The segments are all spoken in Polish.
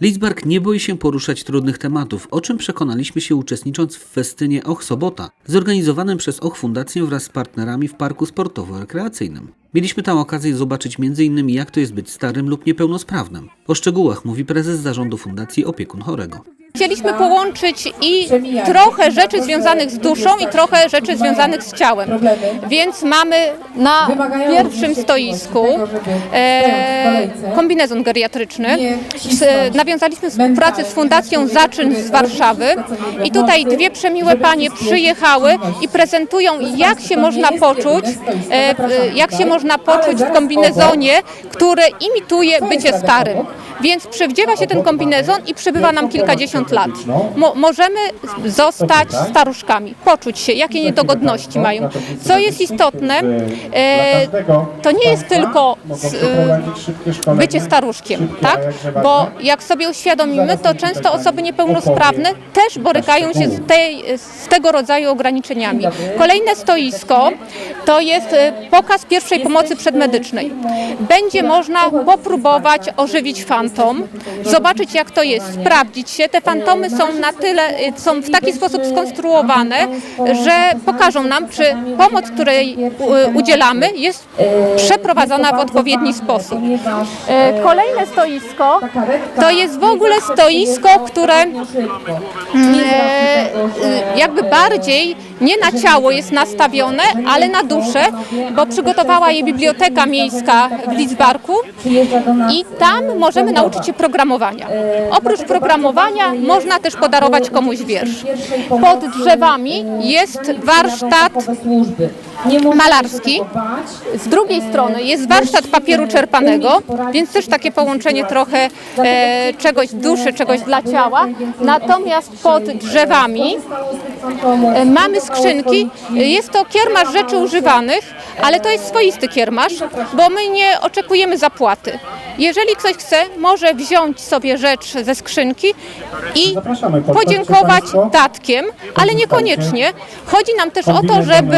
Lidzbark nie boi się poruszać trudnych tematów, o czym przekonaliśmy się uczestnicząc w festynie Och Sobota, zorganizowanym przez Och Fundację wraz z partnerami w parku sportowo-rekreacyjnym. Mieliśmy tam okazję zobaczyć m.in. jak to jest być starym lub niepełnosprawnym. O szczegółach mówi prezes zarządu Fundacji Opiekun Chorego. Chcieliśmy połączyć i trochę rzeczy związanych z duszą i trochę rzeczy związanych z ciałem. Więc mamy na pierwszym stoisku e, kombinezon geriatryczny. Nawiązaliśmy współpracę z Fundacją Zaczyn z Warszawy. i tutaj dwie przemiłe panie przyjechały i prezentują jak się można poczuć, e, w- jak się można poczuć w kombinezonie, który imituje bycie starym. Więc przywdziewa się ten kombinezon i przebywa nam kilkadziesiąt lat. Mo możemy zostać staruszkami, poczuć się, jakie niedogodności mają. Co jest istotne, e, to nie jest tylko s- e, bycie staruszkiem, tak? Bo jak sobie uświadomimy, to często osoby niepełnosprawne też borykają się z, tej, z tego rodzaju ograniczeniami. Kolejne stoisko to jest e, pokaz pierwszej pomocy przedmedycznej. Będzie można popróbować ożywić fantom, zobaczyć jak to jest, sprawdzić się. Te fantomy są na tyle, e, są w taki sposób skonstruowane, że pokażą nam, czy pomoc, której e, udzielamy, jest przeprowadzona w odpowiedni sposób. E, Kolejne stoisko to jest w ogóle stoisko, które e, jakby bardziej nie na ciało jest nastawione, ale na duszę, bo przygotowała je Biblioteka Miejska w Lidzbarku i tam możemy nauczyć się programowania. Oprócz programowania można też podarować komuś wiersz. Pod drzewami jest warsztat malarski. Z drugiej strony jest warsztat papieru czerpanego, więc też takie połączenie trochę e, czegoś duszy, czegoś dla ciała. Natomiast pod drzewami e, mamy skrzynki. Jest to kiermasz rzeczy używanych, ale to jest swoisty kiermasz, bo my nie oczekujemy zapłaty. Jeżeli ktoś chce, może wziąć sobie rzecz ze skrzynki i Zapraszamy, podziękować państwo. datkiem, ale niekoniecznie. Chodzi nam też o to, żeby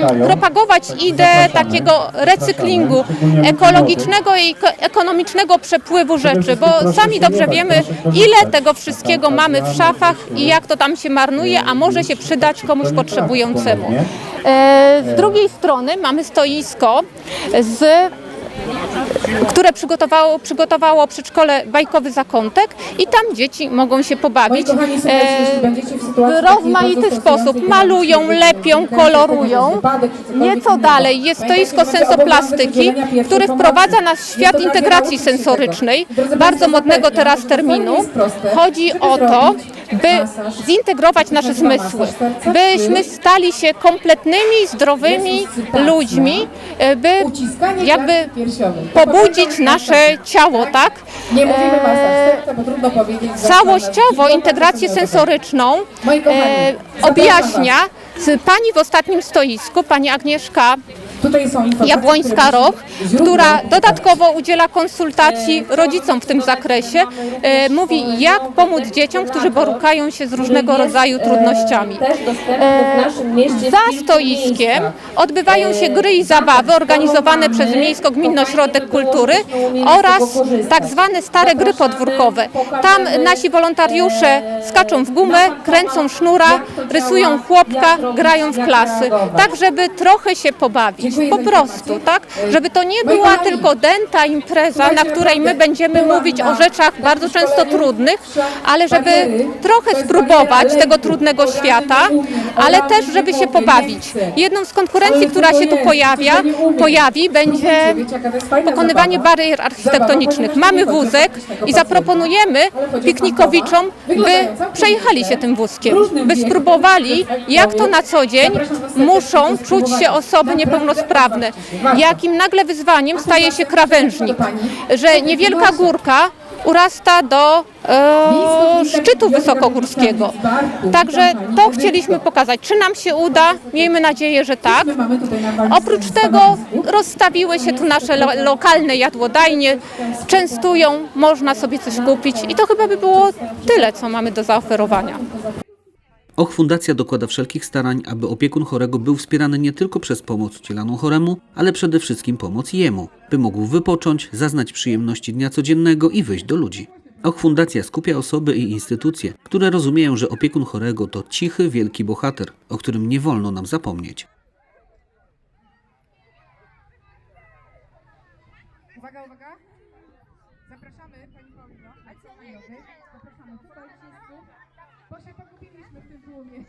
czekają. propagować ideę Zapraszamy. takiego recyklingu ekologicznego i ko- ekonomicznego przepływu rzeczy, bo sami dobrze wiemy, ile tego wszystkiego mamy w szafach i jak to tam się marnuje, a może się przydać komuś potrzebującemu. E, Z drugiej strony mamy stoisko z które przygotowało, przygotowało przedszkole Bajkowy Zakątek i tam dzieci mogą się pobawić. W rozmaity sposób. Malują, lepią, kolorują. Nieco dalej. Jest stoisko sensoplastyki, który wprowadza nas w świat integracji sensorycznej, bardzo modnego teraz terminu. Chodzi o to, by zintegrować nasze zmysły, byśmy stali się kompletnymi, zdrowymi ludźmi, e, by jakby. Pobudzić nasze ciało, tak? Nie mówimy E, masaż serca, bo trudno powiedzieć. całościowo integrację sensoryczną e, objaśnia pani w ostatnim stoisku, pani Agnieszka Które źródła która dodatkowo udziela konsultacji rodzicom w tym zakresie. E, mówi, jak pomóc dzieciom, którzy borykają się z różnego rodzaju trudnościami. Mieście w Za stoiskiem odbywają się gry i zabawy organizowane przez Miejsko-Gminny Ośrodek Kultury oraz tak zwane stare gry podwórkowe. Tam nasi wolontariusze skaczą w gumę, kręcą sznura, rysują chłopka, grają w klasy, tak żeby trochę się pobawić, po prostu, tak? Żeby to nie była tylko dęta impreza, na której my będziemy mówić o rzeczach bardzo często trudnych, ale żeby trochę spróbować tego trudnego świata, ale też żeby się pobawić. Jedną z konkurencji, która się tu pojawia, pojawi, będzie pokonywanie barier architektonicznych. Mamy wózek i zaproponujemy piknikowiczom, by przejechali się tym wózkiem, by spróbowali, jak to na co dzień muszą czuć się osoby niepełnosprawne. Jakim nagle wyzwaniem staje się krawężnik, że niewielka górka urasta do e, szczytu wysokogórskiego. Także to chcieliśmy pokazać. Czy nam się uda? Miejmy nadzieję, że tak. Oprócz tego rozstawiły się tu nasze lo lokalne jadłodajnie, częstują, można sobie coś kupić i to chyba by było tyle, co mamy do zaoferowania. Och Fundacja dokłada wszelkich starań, aby opiekun chorego był wspierany nie tylko przez pomoc udzielaną choremu, ale przede wszystkim pomoc jemu, by mógł wypocząć, zaznać przyjemności dnia codziennego i wyjść do ludzi. Och Fundacja skupia osoby i instytucje, które rozumieją, że opiekun chorego to cichy, wielki bohater, o którym nie wolno nam zapomnieć. Uwaga, uwaga. Zapraszamy Pani Paulino. Zapraszamy tutaj wszyscy, bo się pogubiliśmy w tym tłumie.